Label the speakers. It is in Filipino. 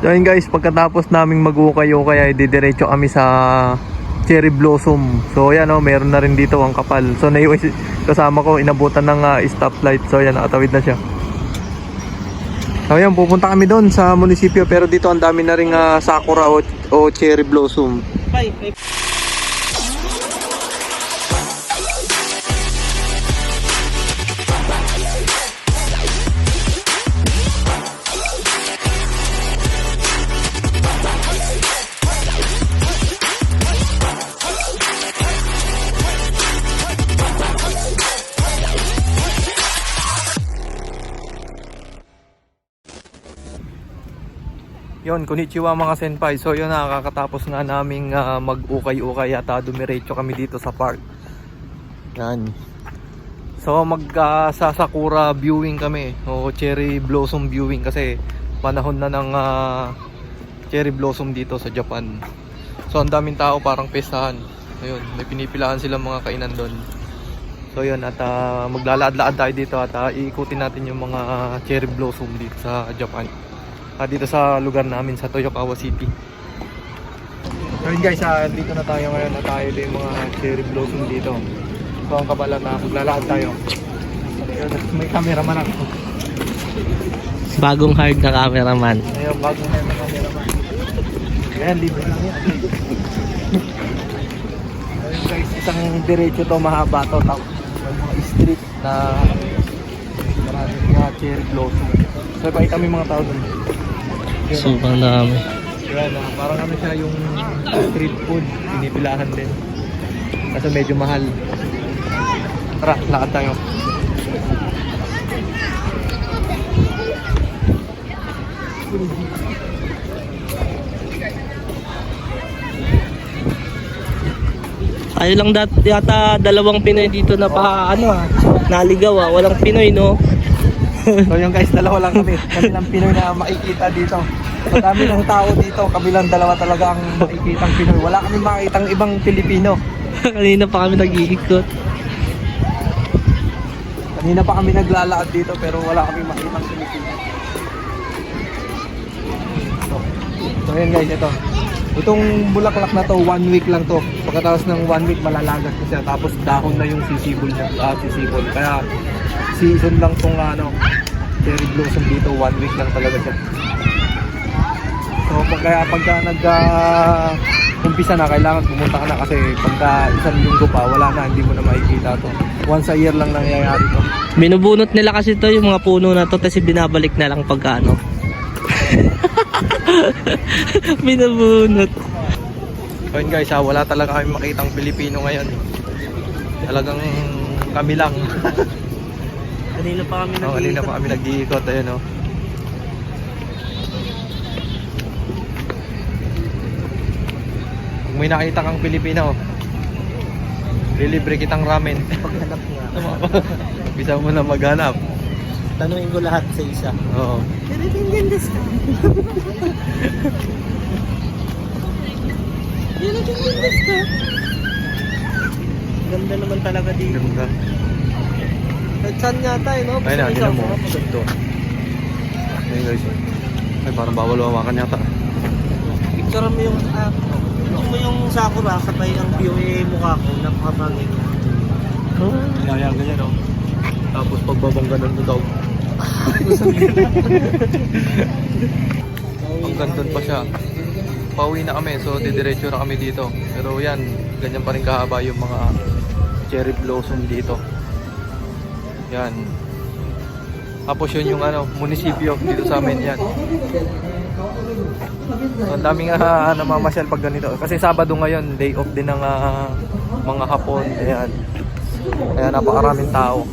Speaker 1: So guys, pagkatapos naming mag-ukay-ukay ay didiretso kami sa cherry blossom. So yan oh, meron na rin dito ang kapal. So naiwan si- kasama ko, inabutan ng ah, stoplight. So yan, nakatawid na siya. So yan, pupunta kami doon sa munisipyo pero dito ang dami na ring ah, sakura o, o cherry blossom.
Speaker 2: Bye. Bye.
Speaker 1: Yon, konnichiwa mga senpai. So yun, nakakatapos nga naming ah, mag-ukay-ukay at ah, dumiretso kami dito sa park. Yan. So mag ah, Sakura viewing kami o cherry blossom viewing kasi panahon na ng ah, cherry blossom dito sa Japan. So ang daming tao parang pestahan. Ayun, may pinipilaan silang mga kainan doon. So yun at ah, maglalakad-lakad tayo dito at ah, iikutin natin yung mga cherry blossom dito sa Japan. Ah, dito sa lugar namin sa Toyokawa City. So yun guys, ah, dito na tayo ngayon at tayo yung mga cherry blossom dito. So ang kabala na maglalakad tayo. Ayun, may cameraman ako.
Speaker 2: Bagong hard na cameraman.
Speaker 1: Ayun, bago na yung cameraman. Ayan, libre lang yan. Ayun guys, isang diretso to, mahaba to. Tapos mga street na maraming mga cherry blossom. So pakita mo yung mga tao doon.
Speaker 2: Sobrang dami.
Speaker 1: Yan, ah, parang ano siya yung street food, pinipilahan din. Kasi medyo mahal. Tara, lakad tayo.
Speaker 2: Tayo lang dat yata dalawang Pinoy dito na pa ano ah. Naligaw ah. Walang Pinoy no.
Speaker 1: So yung guys, dalawa lang kami. Kami lang Pinoy na makikita dito. Madami ng tao dito, kami lang dalawa talaga ang makikitang Pinoy. Wala kami makikitang ibang Pilipino.
Speaker 2: Kanina pa kami nag-iikot.
Speaker 1: Kanina pa kami naglalakad dito pero wala kami makitang Pilipino. So, so yun guys, ito. Itong bulaklak na to, one week lang to. Pagkatapos ng one week, malalagas na siya. Tapos dahon na yung sisibol niya. Ah, sisibol. Kaya season lang tong ano, cherry blossom dito. One week lang talaga siya. So pag, kaya pagka nag ah, umpisa na, kailangan pumunta ka na kasi pagka isang linggo pa, wala na, hindi mo na makikita to. Once a year lang nangyayari to.
Speaker 2: Binubunot nila kasi to yung mga puno na to kasi binabalik na lang pagka ano. Binubunot.
Speaker 1: So yun guys, ah, wala talaga kami makitang Pilipino ngayon. Talagang kami lang.
Speaker 2: Kanina pa kami
Speaker 1: Oh, kanina pa kami nag-iikot, ayun oh. May nakita kang Pilipino, lilibre kitang ramen.
Speaker 2: Paghanap nga.
Speaker 1: Bisa mo na maghanap.
Speaker 2: Tanungin ko lahat sa isa.
Speaker 1: Oo.
Speaker 2: Pinitingin desu ka? Pinitingin desu ka? Ganda naman talaga dito.
Speaker 1: Ganda.
Speaker 2: Kahit saan nga tayo, no?
Speaker 1: Ayun na, tingnan mo. Ito. Ayun guys. Ay, parang bawal hawakan yata.
Speaker 2: Picture mo yung, mo yung sakura, sabay ang view eh, mukha ko, napakabagay niya.
Speaker 1: Kaya ganyan oh. Tapos pagbabang ganun mo daw. Hanggang doon pa siya. Pauwi na kami, so didiretso na kami dito. Pero yan, ganyan pa rin kahaba yung mga cherry blossom dito. Yan. Tapos yun yung ano, munisipyo dito sa amin yan. Ang daming uh, namamasyal pag ganito. Kasi Sabado ngayon, day off din ng ah, mga hapon. Ayan. Kaya napakaraming tao.